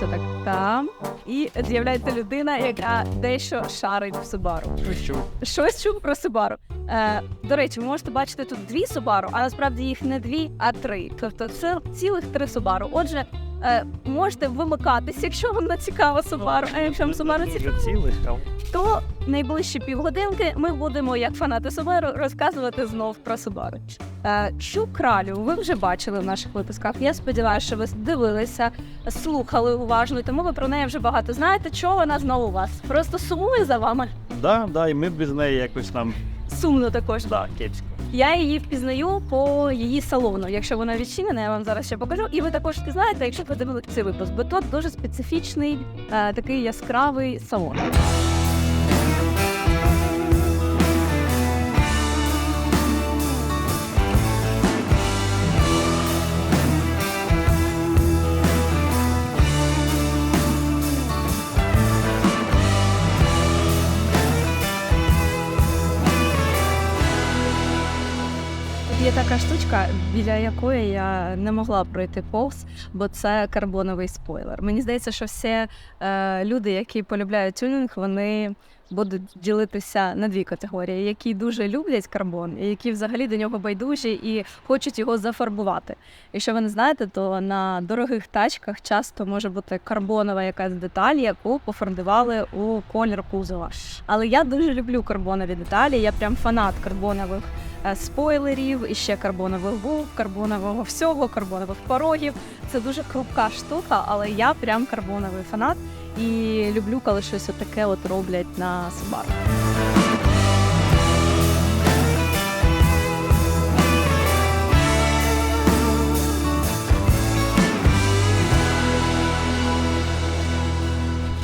бачите, так там. І з'являється людина, яка дещо шарить в Субару. Щось чув про Субару. Е, до речі, ви можете бачити тут дві Субару, а насправді їх не дві, а три. Тобто це цілих три Субару. Отже, е, можете вимикатись, якщо вам не цікаво Субару, а якщо вам Субару цікаво, то найближчі півгодинки ми будемо, як фанати Subaru, розказувати знов про Subaru. Е, Цю кралю ви вже бачили в наших випусках. Я сподіваюся, що ви дивилися, слухали уважно, тому ви про неї вже багато знаєте. Чого вона знову у вас? Просто сумує за вами. Да, да, і ми без неї якось нам Сумно також. да, кепсько. Я її впізнаю по її салону. Якщо вона відчинена, я вам зараз ще покажу. І ви також впізнаєте, якщо подивилися цей випуск, бо тут дуже специфічний, е, такий яскравий салон. Така штучка, біля якої я не могла пройти повз, бо це карбоновий спойлер. Мені здається, що всі е, люди, які полюбляють тюнінг, вони будуть ділитися на дві категорії: які дуже люблять карбон, і які взагалі до нього байдужі і хочуть його зафарбувати. Якщо ви не знаєте, то на дорогих тачках часто може бути карбонова якась деталь, яку пофарбували у колір кузова. Але я дуже люблю карбонові деталі. Я прям фанат карбонових спойлерів, і ще карбонових був, карбонового всього, карбонових порогів. Це дуже хрупка штука, але я прям карбоновий фанат і люблю, коли щось таке от роблять на Subaru.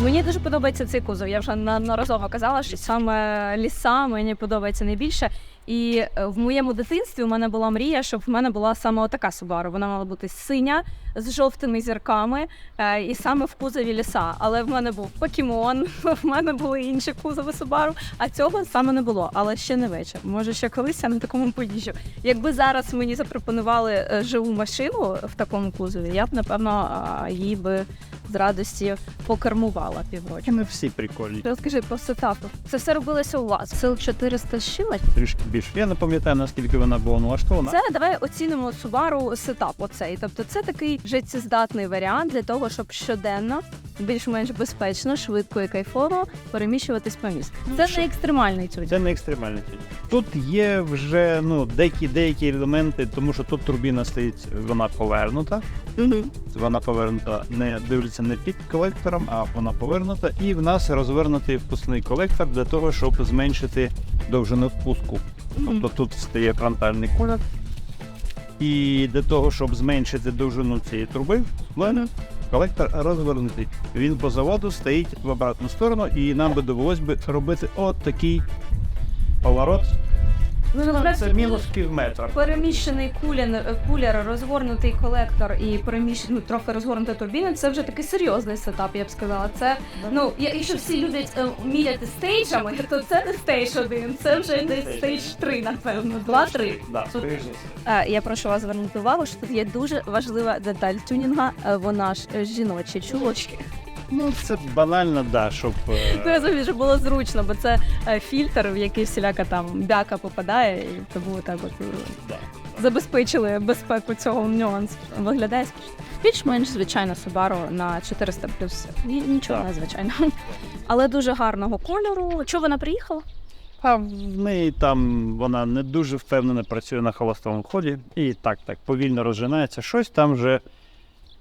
Мені дуже подобається цей кузов. Я вже неодноразово казала, що саме ліса мені подобається найбільше. І е, в моєму дитинстві у мене була мрія, щоб в мене була саме отака Subaru. Вона мала бути синя з жовтими зірками, е, і саме в кузові ліса. Але в мене був покемон, в мене були інші кузови Subaru, а цього саме не було. Але ще не вечір. Може, ще колись я на такому поїжджу. Якби зараз мені запропонували е, живу машину в такому кузові, я б напевно її би з радості покермувала півроку. Ми всі прикольні. Розкажи по сетапу. Це все робилося у вас. Сил 400 з чимось? Трішки більше. Я не пам'ятаю, наскільки вона була налаштована. Це давай оцінимо Subaru сетап. Оцей. Тобто, це такий життєздатний варіант для того, щоб щоденно більш-менш безпечно, швидко і кайфово переміщуватись по місту. Це не екстремальний тюнінг. Це не екстремальний тюнінг. Тут є вже ну, деякі, деякі елементи, тому що тут турбіна стоїть, вона повернута. Вона повернута, не дивляться не під колектором, а вона повернута. І в нас розвернутий впускний колектор для того, щоб зменшити довжину впуску. Тобто тут стає фронтальний колір. І для того, щоб зменшити довжину цієї труби, в мене колектор розвернутий. Він по заводу стоїть в обратну сторону, і нам би довелось би робити от такий поворот. Це мінус пів метра. Переміщений кулер, кулер, розгорнутий колектор і переміщений, ну, трохи розгорнута турбіна, це вже такий серйозний сетап, я б сказала. Це ну, я- якщо всі люблять е, міряти стейджами, то це не стейдж один, це вже десь стейдж 3, напевно. Два-три. Да, Тут- скоріш за все. Е, Я прошу вас звернути увагу, що тут є дуже важлива деталь тюнінга. е, Вона ж е, жіночі чулочки. Ну, це банально, да, щоб. е, Ну, я завжди, було зручно, бо це е, фільтр, в який всіляка там бяка попадає, і тому так от е, да. забезпечили безпеку цього нюансу. Виглядає смішно. більш-менш звичайна Subaru на 400 плюс. Ні- Нічого Так. незвичайного. Але дуже гарного кольору. Чого вона приїхала? А в неї там вона не дуже впевнено працює на холостому ході і так, так повільно розжинається. Щось там вже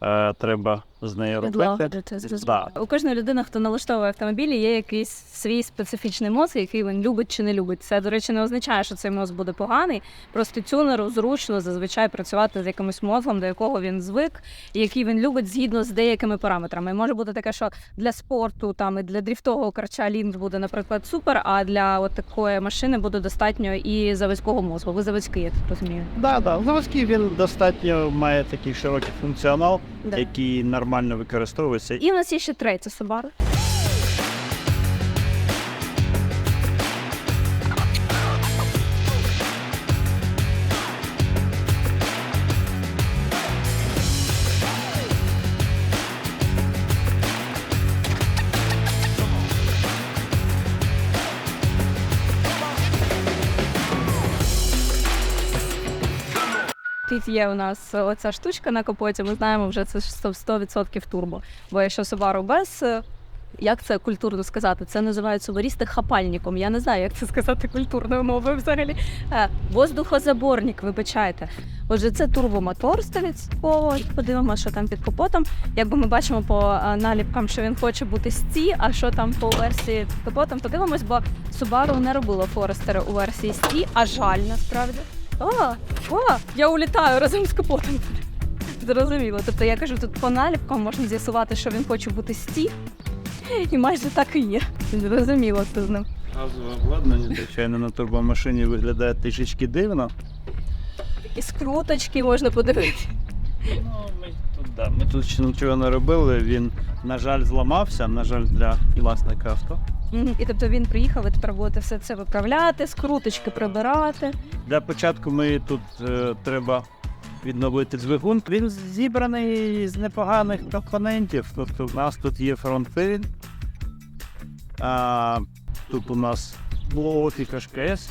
е, треба з нею робити. Да. У кожної людини, хто налаштовує автомобілі, є якийсь свій специфічний мозг, який він любить чи не любить. Це, до речі, не означає, що цей мозг буде поганий. Просто тюнеру зручно зазвичай працювати з якимось мозгом, до якого він звик, і який він любить згідно з деякими параметрами. І може бути таке, що для спорту там і для дріфтового карча лінк буде, наприклад, супер, а для от такої машини буде достатньо і заводського мозгу. Ви заводський, я так розумію. Да, да. Заводський він достатньо має такий широкий функціонал, Да. який нормально використовується. І в нас є ще третя Subaru. Тут є у нас оця штучка на капоті, ми знаємо вже це 100%, 100% турбо. Бо якщо Subaru без, е, як це культурно сказати? Це називають субарісти хапальником. Я не знаю, як це сказати культурною мовою взагалі. Е, воздухозаборник, вибачайте. Отже, це турбомотор 100%. Подивимося, що там під капотом. Якби ми бачимо по е, наліпкам, що він хоче бути сті, а що там по версії під капотом, подивимось, бо Subaru не робило Форестера у версії сті, а жаль насправді. О, о, я улітаю разом з капотом. Зрозуміло. Тобто я кажу, тут по наліпкам можна з'ясувати, що він хоче бути сті, і майже так і є. Зрозуміло це з ним. Газове обладнання, звичайно, на турбомашині виглядає трішечки дивно. І скруточки можна подивитися. Ну, ми тут, да, ми тут ще нічого не робили. Він, на жаль, зламався, на жаль, для власника авто. І тобто він приїхав і тепер будете все це виправляти, скруточки прибирати. Для початку ми тут е, треба відновити двигун. Він зібраний з непоганих компонентів. Тобто у нас тут є фронтфейн, а тут у нас блоки КШКС.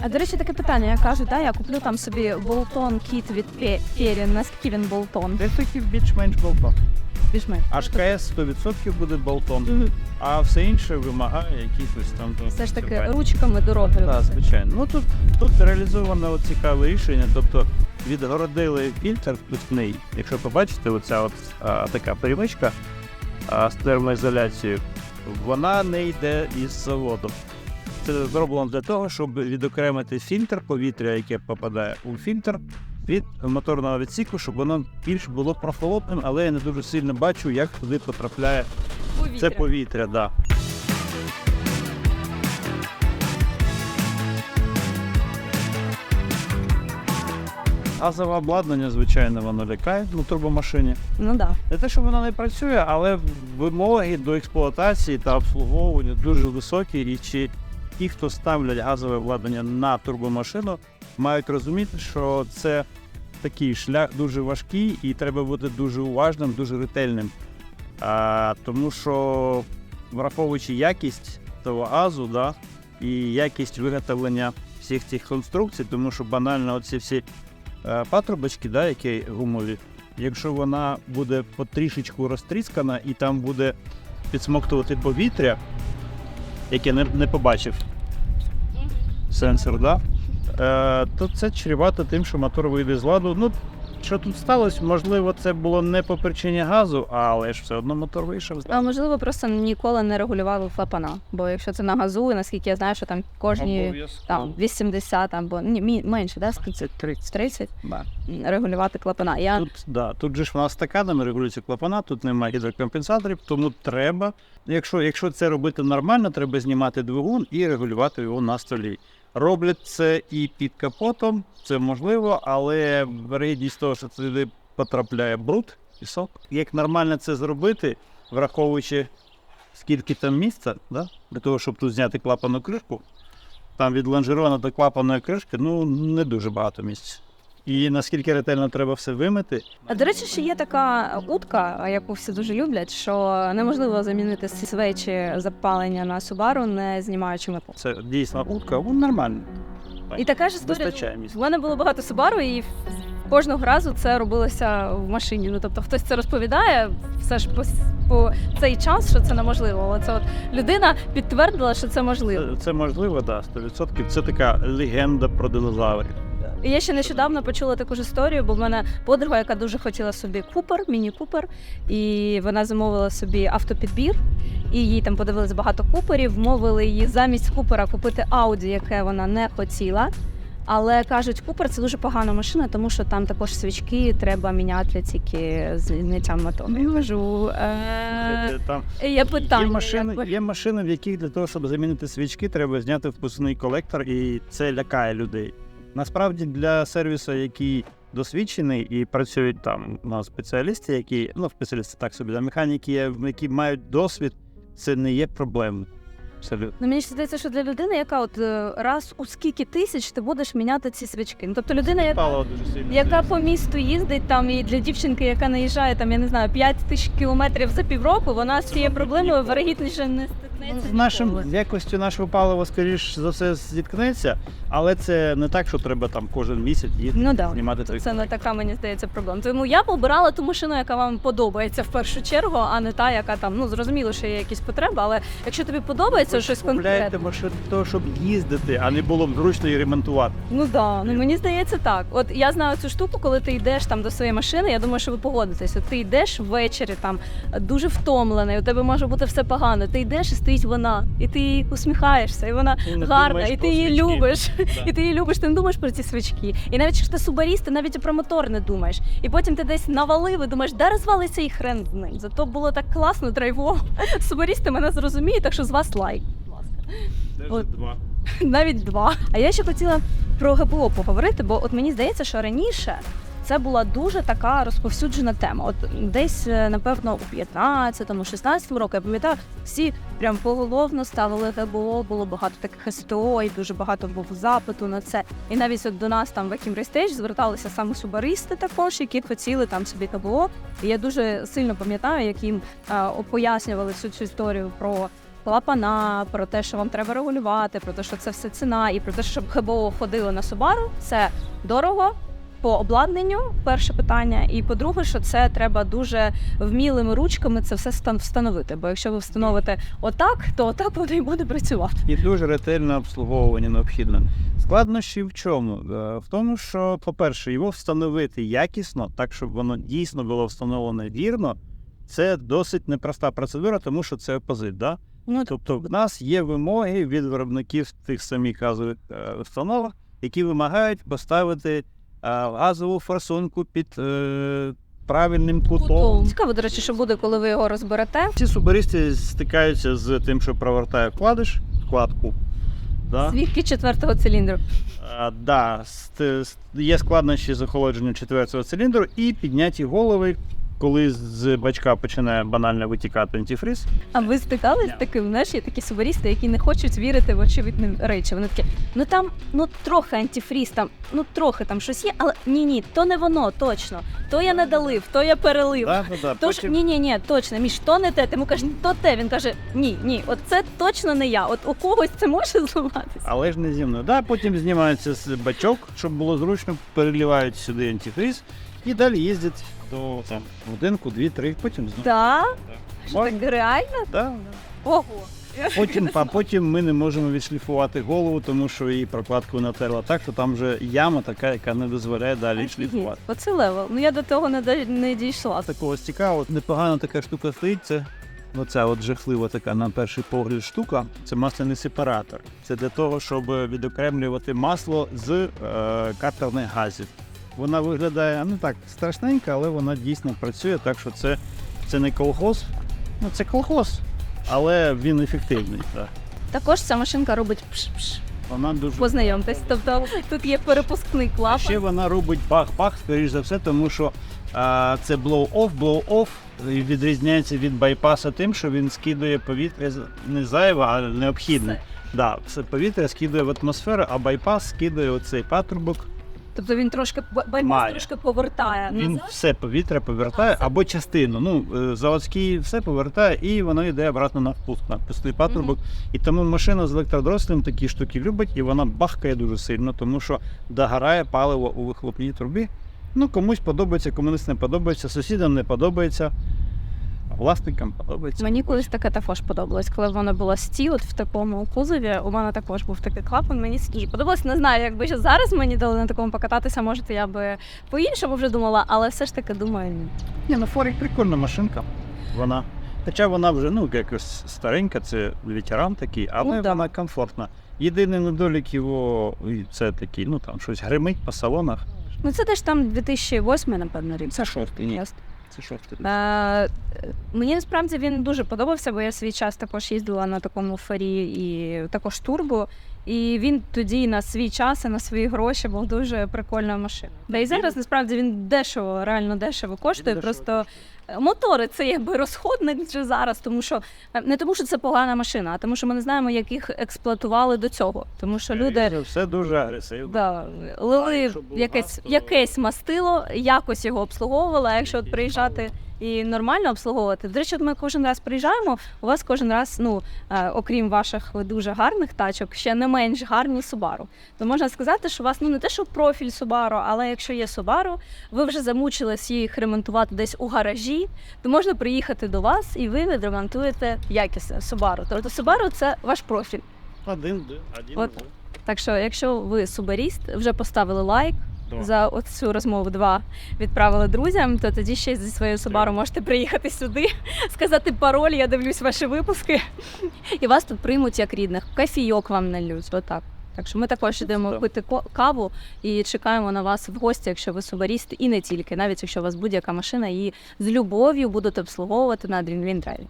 А до речі, таке питання. Я кажу, да, я куплю там собі болтон кіт від Перін. Наскільки він болтон? Це такий більш-менш болтон. Більш-менш. HKS 100% буде болтон, а все інше вимагає якихось там. Все ж таки ручками дороги. Так, звичайно. Ну тут, тут реалізовано цікаве рішення, тобто відгородили фільтр впускний. Якщо побачите, оця от а, така перемичка а, з термоізоляцією, вона не йде із заводу. Це зроблено для того, щоб відокремити фільтр повітря, яке попадає у фільтр. Від моторного відсіку, щоб воно більш було прохолодним, але я не дуже сильно бачу, як туди потрапляє це повітря. Да. Газове обладнання, звичайно, воно лякає на турбомашині. Ну. Да. Не те, що воно не працює, але вимоги до експлуатації та обслуговування дуже високі. І чи ті, хто ставлять газове обладнання на турбомашину, мають розуміти, що це такий шлях дуже важкий і треба бути дуже уважним, дуже ретельним. А, тому що, враховуючи якість того газу, да, і якість виготовлення всіх цих конструкцій, тому що банально оці всі е, патрубочки, да, які гумові, якщо вона буде потрішечку розтріскана і там буде підсмоктувати повітря, яке не, не побачив сенсор, да, то це чревато тим, що мотор вийде з ладу. Ну, що тут сталося? Можливо, це було не по причині газу, але ж все одно мотор вийшов. з А можливо, просто ніколи не регулювали клапана. Бо якщо це на газу, і наскільки я знаю, що там кожні там 80 або ні, менше, да, скільки? 30. 30 Да. регулювати клапана. Я Тут, да, тут же ж вона стаканами регулюється клапана, тут немає гідрокомпенсаторів, тому треба, якщо, якщо це робити нормально, треба знімати двигун і регулювати його на столі. Роблять це і під капотом, це можливо, але вирогідність того, що туди потрапляє бруд, пісок. Як нормально це зробити, враховуючи скільки там місця, да, для того, щоб тут зняти клапану кришку, там від лонжерона до клапаної кришки ну, не дуже багато місця. І наскільки ретельно треба все вимити. А до речі, ще є така утка, яку всі дуже люблять, що неможливо замінити свечі запалення на Subaru, не знімаючи мотор. Це дійсно утка, ну нормально. І така ж історія. В мене було багато Subaru, і кожного разу це робилося в машині. Ну тобто, хтось це розповідає, все ж по, по цей час, що це неможливо. Але це от людина підтвердила, що це можливо. Це, це можливо, да, 100%. Це така легенда про динозаврів. І я ще нещодавно почула таку ж історію, бо в мене подруга, яка дуже хотіла собі купер, міні-купер, і вона замовила собі автопідбір, і їй там подивилися багато куперів, вмовили її замість купера купити Ауді, яке вона не хотіла. Але кажуть, купер це дуже погана машина, тому що там також свічки треба міняти тільки з зняттям мотору. Я кажу, е- Там є питання. є, машини, є машини, в яких для того, щоб замінити свічки, треба зняти впускний колектор, і це лякає людей. Насправді для сервісу, який досвідчений і працюють там у нас спеціалісти, які ну спеціалісти так собі, да, механіки, які мають досвід, це не є проблемою. Абсолютно. Ну, мені ж здається, що для людини, яка от е, раз у скільки тисяч ти будеш міняти ці свічки. Ну, тобто людина, яка яка по місту їздить там і для дівчинки, яка наїжджає там, я не знаю, 5 тисяч кілометрів за півроку, вона з цією проблемою вирогідніше не стикне. Зіткнеться з нашим якостю нашого палива, скоріш за все, зіткнеться, але це не так, що треба там кожен місяць їздити, Ну да. знімати Це, той це не така, мені здається, проблема. Тому я б обирала ту машину, яка вам подобається в першу чергу, а не та, яка там ну зрозуміло, що є якісь потреби, але якщо тобі подобається щось Купляєте конкретне. машину для того, щоб їздити, а не було б зручно її ремонтувати. Ну да, ну мені здається так. От я знаю цю штуку, коли ти йдеш там до своєї машини. Я думаю, що ви погодитесь. От ти йдеш ввечері там дуже втомлений, у тебе може бути все погано. Ти йдеш і стоїть вона, і ти їй усміхаєшся, і вона не гарна, думаєш і ти про її свічки. любиш. Да. І ти її любиш, ти не думаєш про ці свічки. І навіть якщо ти субаріст, ти навіть і про мотор не думаєш. І потім ти десь навалив і думаєш, де розвалиться і хрен з ним. Зато було так класно, драйвово. Субарісти мене зрозуміють, так що з вас лайк. будь ласка. От. два. Навіть два. А я ще хотіла про ГПО поговорити, бо от мені здається, що раніше. Це була дуже така розповсюджена тема. От десь, е, напевно, у 15-му, 16-му році, я пам'ятаю, всі прям поголовно ставили ГБО, було багато таких СТО, і дуже багато було запиту на це. І навіть от до нас там в Екім Рейстейдж зверталися саме субаристи також, які хотіли там собі ГБО. І я дуже сильно пам'ятаю, як їм е, пояснювали всю цю історію про клапана, про те, що вам треба регулювати, про те, що це все ціна, і про те, щоб ГБО ходили на Subaru, це дорого. По обладнанню перше питання, і по-друге, що це треба дуже вмілими ручками це все стан- встановити. Бо якщо ви встановите отак, то отак воно і буде працювати. І дуже ретельне обслуговування необхідно. Складнощі в чому? Е, В тому, що, по-перше, його встановити якісно, так щоб воно дійсно було встановлене вірно, це досить непроста процедура, тому що це опозит. Да? Ну Тобто, в нас є вимоги від виробників тих самих газових е, установок, які вимагають поставити газову форсунку під е, правильним кутом. цікаво, до речі, що буде, коли ви його розберете. Ці субаристи стикаються з тим, що провертає вкладиш, вкладку. Да? Свідки четвертого циліндру. А, да, ст- ст- є складнощі з охолодженням четвертого циліндру і підняті голови, коли з бачка починає банально витікати антифриз. А ви стикались з таким? Знаєш, є такі субарісти, які не хочуть вірити в очевидні речі. Вони такі, ну там ну трохи антифріз, там ну трохи там щось є, але ні, ні, то не воно, точно. То я не долив, то я перелив. Да, да, да. Тож Потім, ні, ні, ні, точно, між то не те. Ти йому кажеш, то те. Він каже, ні, ні, от це точно не я. От у когось це може зламатися. Але ж не зі мною. Да, потім знімається з бачок, щоб було зручно, переливають сюди антифриз і далі їздять до там, годинку, дві-три, потім знову. Да? Що Можна. так реально? Да. Ого. Потім, а потім ми не можемо відшліфувати голову, тому що її прокладку натерла так, що там вже яма така, яка не дозволяє далі шліфувати. Оце левел. Ну я до того не, до- не дійшла. Такого цікаво, непогана така штука стоїть. Це оця от жахлива така на перший погляд штука. Це масляний сепаратор. Це для того, щоб відокремлювати масло з е, катерних газів. Вона виглядає ну так страшненько, але вона дійсно працює, так що це, це не колхоз. Ну це колхоз, але він ефективний. Так. Також ця машинка робить пш-пш. Вона дуже Познайомтесь. Тобто тут є перепускний клапан. ще вона робить бах-бах, скоріш за все, тому що а, це blow-off, blow-off і відрізняється від байпаса тим, що він скидує повітря не зайве, а необхідне. Да, все повітря скидує в атмосферу, а байпас скидує оцей патрубок. Тобто він трошки байпас Має. трошки повертає. Він назад. все повітря повертає або частину. Ну, е, заводський все повертає і воно йде обратно на впуск, на пустий патрубок. І тому машина з електродрослем такі штуки любить, і вона бахкає дуже сильно, тому що догорає паливо у вихлопній трубі. Ну, комусь подобається, комусь не подобається, сусідам не подобається, а власникам подобається. Мені колись таке також подобалось, коли вона була сті, от в такому кузові. У мене також був такий клапан. Мені дуже подобалось. Не знаю, якби ще зараз мені дали на такому покататися, може, я би по-іншому вже думала, але все ж таки думаю, ні. Ні, ну Форік прикольна машинка. Вона. Хоча вона вже ну, якось старенька, це ветеран такий, але Ну, да. вона комфортна. Єдиний недолік його це такий, ну там щось гримить по салонах. Ну це теж там 2008, напевно, рік. Це шостий, ні. Це шостий. Е, мені насправді він дуже подобався, бо я свій час також їздила на такому фарі і також турбо. І він тоді на свій час і на свої гроші був дуже прикольною машиною. Да і зараз насправді він дешево, реально дешево коштує. дешево Просто Мотори це якби розходник вже зараз, тому що е, не тому, що це погана машина, а тому, що ми не знаємо, як їх експлуатували до цього. Тому що люди Це все дуже агресивно. да, лили якесь, то- якесь мастило, якось його обслуговували. А якщо от приїжджати і нормально обслуговувати, до речі, от ми кожен раз приїжджаємо. У вас кожен раз, ну е, окрім ваших дуже гарних тачок, ще не менш гарні Subaru. То можна сказати, що у вас ну не те, що профіль Subaru, але якщо є Subaru, ви вже замучились їх ремонтувати десь у гаражі, то можна приїхати до вас і ви відремонтуєте якісне Subaru. Тобто Subaru – це ваш профіль. Один, один. От. Так що, якщо ви субаріст, вже поставили лайк Два. за цю розмову два відправили друзям, то тоді ще зі своєю Subaru можете приїхати сюди, сказати пароль, я дивлюсь ваші випуски, і вас тут приймуть як рідних. Кофійок вам нальють. Отак. Так що ми також йдемо пити каву і чекаємо на вас в гості, якщо ви субаріст, і не тільки, навіть якщо у вас будь-яка машина, її з любов'ю будуть обслуговувати на Dreamwind Drive.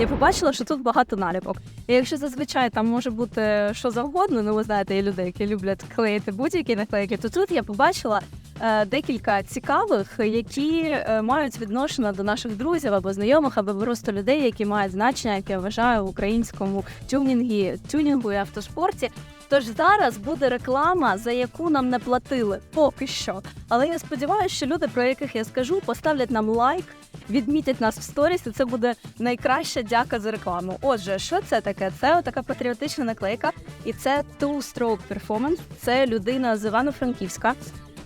Я побачила, що тут багато наліпок. І якщо зазвичай там може бути що завгодно, ну ви знаєте, є люди, які люблять клеїти будь-які наклейки, то тут я побачила е, декілька цікавих, які е, мають відношення до наших друзів або знайомих, або просто людей, які мають значення, як я вважаю, в українському тюнінгі, тюнінгу і автоспорті. Тож зараз буде реклама, за яку нам не платили поки що. Але я сподіваюся, що люди, про яких я скажу, поставлять нам лайк, відмітять нас в сторіс, і це буде найкраща дяка за рекламу. Отже, що це таке? Це така патріотична наклейка, і це Two Stroke Performance. Це людина з Івано-Франківська.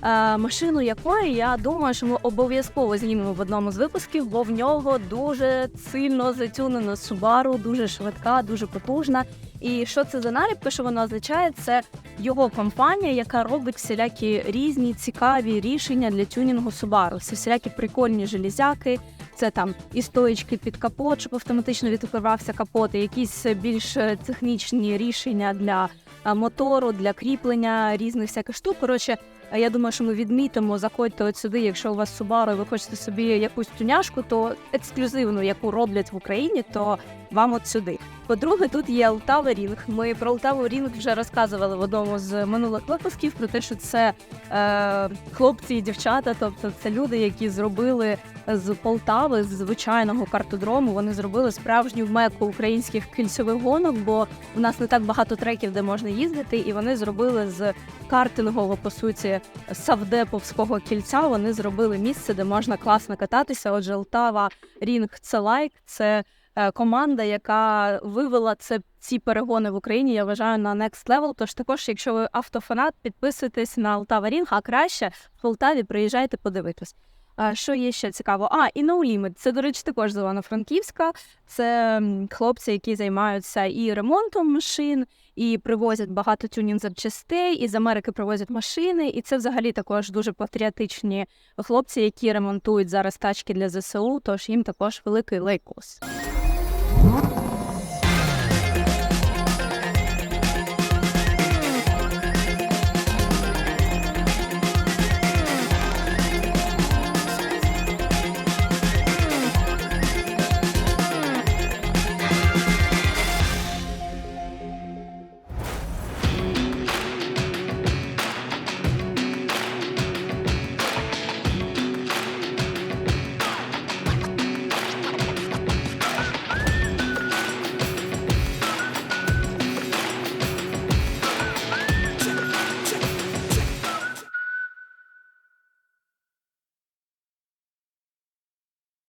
Е, Машину якої я думаю, що ми обов'язково знімемо в одному з випусків, бо в нього дуже сильно затюнено Subaru, дуже швидка, дуже потужна. І що це за наліпка? Що вона означає? Це його компанія, яка робить всілякі різні цікаві рішення для тюнінгу Subaru. Це всілякі прикольні железяки, це там і стоїчки під капот, щоб автоматично відкривався капот, і якісь більш е, технічні рішення для е, мотору, для кріплення різних всяких штук. Коротше, я думаю, що ми відмітимо, заходьте от сюди, якщо у вас Subaru, і ви хочете собі якусь тюняшку, то ексклюзивну, яку роблять в Україні, то вам от сюди. По-друге, тут є Алтава Рінг. Ми про Алтаву Рінг вже розказували в одному з минулих випусків про те, що це е, хлопці і дівчата, тобто це люди, які зробили з Полтави, з звичайного картодрому. Вони зробили справжню меку українських кільцевих гонок, бо в нас не так багато треків, де можна їздити, і вони зробили з картингового, по суті, савдеповського кільця. Вони зробили місце, де можна класно кататися. Отже, Алтава Рінг це лайк, це е, команда, яка вивела це ці перегони в Україні. Я вважаю на next level. Тож також, якщо ви автофанат, підписуйтесь на Алтава Рінг, а краще в Полтаві приїжджайте подивитись. А що є ще цікаво? А, і No Limit. Це, до речі, також з Івано-Франківська. Це хлопці, які займаються і ремонтом машин, і привозять багато тюнінг запчастей, і з Америки привозять машини. І це взагалі також дуже патріотичні хлопці, які ремонтують зараз тачки для ЗСУ. Тож їм також великий лейкос.